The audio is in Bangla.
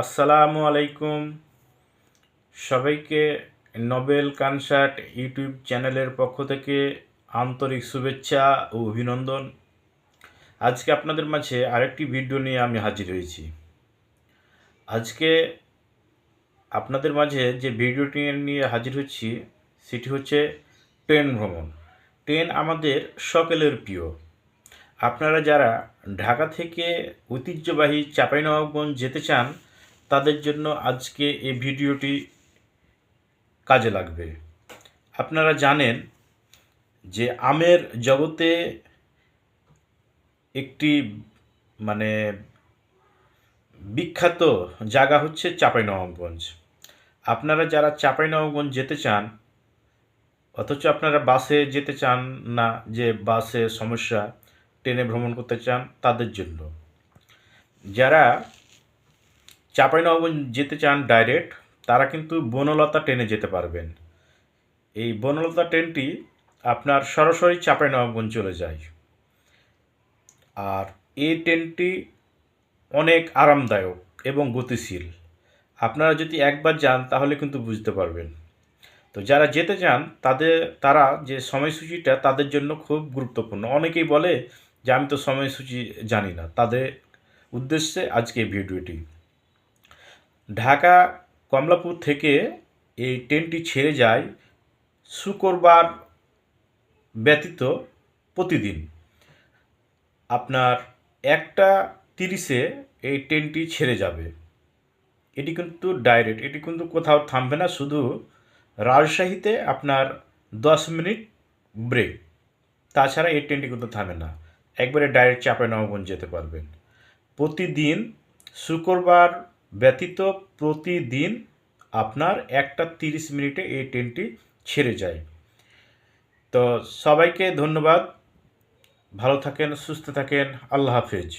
আসসালামু আলাইকুম। সবাইকে নোবেল কনসার্ট ইউটিউব চ্যানেলের পক্ষ থেকে আন্তরিক শুভেচ্ছা ও অভিনন্দন। আজকে আপনাদের মাঝে আরেকটি ভিডিও নিয়ে আমি হাজির হয়েছি। আজকে আপনাদের মাঝে যে ভিডিওটি নিয়ে হাজির হচ্ছি, সেটি হচ্ছে ট্রেন ভ্রমণ। ট্রেন আমাদের সকলের প্রিয়। আপনারা যারা ঢাকা থেকে ঐতিহ্যবাহী চাঁপাইনবাবগঞ্জ যেতে চান তাদের জন্য আজকে এই ভিডিওটি কাজে লাগবে। আপনারা জানেন যে আমের জগতে একটি মানে বিখ্যাত জায়গা হচ্ছে চাঁপাইনবাবগঞ্জ। আপনারা যারা চাঁপাইনবাবগঞ্জ যেতে চান, অথচ আপনারা বাসে যেতে চান না, যে বাসে সমস্যা, ট্রেনে ভ্রমণ করতে চান, তাদের জন্য। যারা চাঁপাইনবাবগঞ্জ যেতে চান ডাইরেক্ট, তারা কিন্তু বনলতা ট্রেনে যেতে পারবেন। এই বনলতা ট্রেনটি আপনার সরাসরি চাঁপাইনবাবগঞ্জ চলে যায়। আর এই ট্রেনটি অনেক আরামদায়ক এবং গতিশীল। আপনারা যদি একবার যান, তাহলে কিন্তু বুঝতে পারবেন। তো যারা যেতে চান, তাদের, তারা যে সময়সূচিটা তাদের জন্য খুব গুরুত্বপূর্ণ। অনেকেই বলে যে, আমি তো সময়সূচি জানি না। তাদের উদ্দেশ্যে আজকে ভিডিওটি। ঢাকা, কমলাপুর থেকে এই ট্রেনটি ছেড়ে যায় শুক্রবার ব্যতীত প্রতিদিন। আপনার একটা তিরিশে এই ট্রেনটি ছেড়ে যাবে। এটি কিন্তু ডাইরেক্ট এটি কিন্তু কোথাও থামবে না, শুধু রাজশাহীতে আপনার দশ মিনিট ব্রেক তাছাড়া এই ট্রেনটি কিন্তু থামে না। একবারে ডাইরেক্ট চাপে নবগঞ্জ যেতে পারবেন। প্রতিদিন শুক্রবার ব্যতীত প্রতিদিন আপনার একটা তিরিশ মিনিটে এই ট্রেনটি ছেড়ে যায়। তো সবাইকে ধন্যবাদ। ভালো থাকেন, সুস্থ থাকেন। আল্লাহ হাফেজ।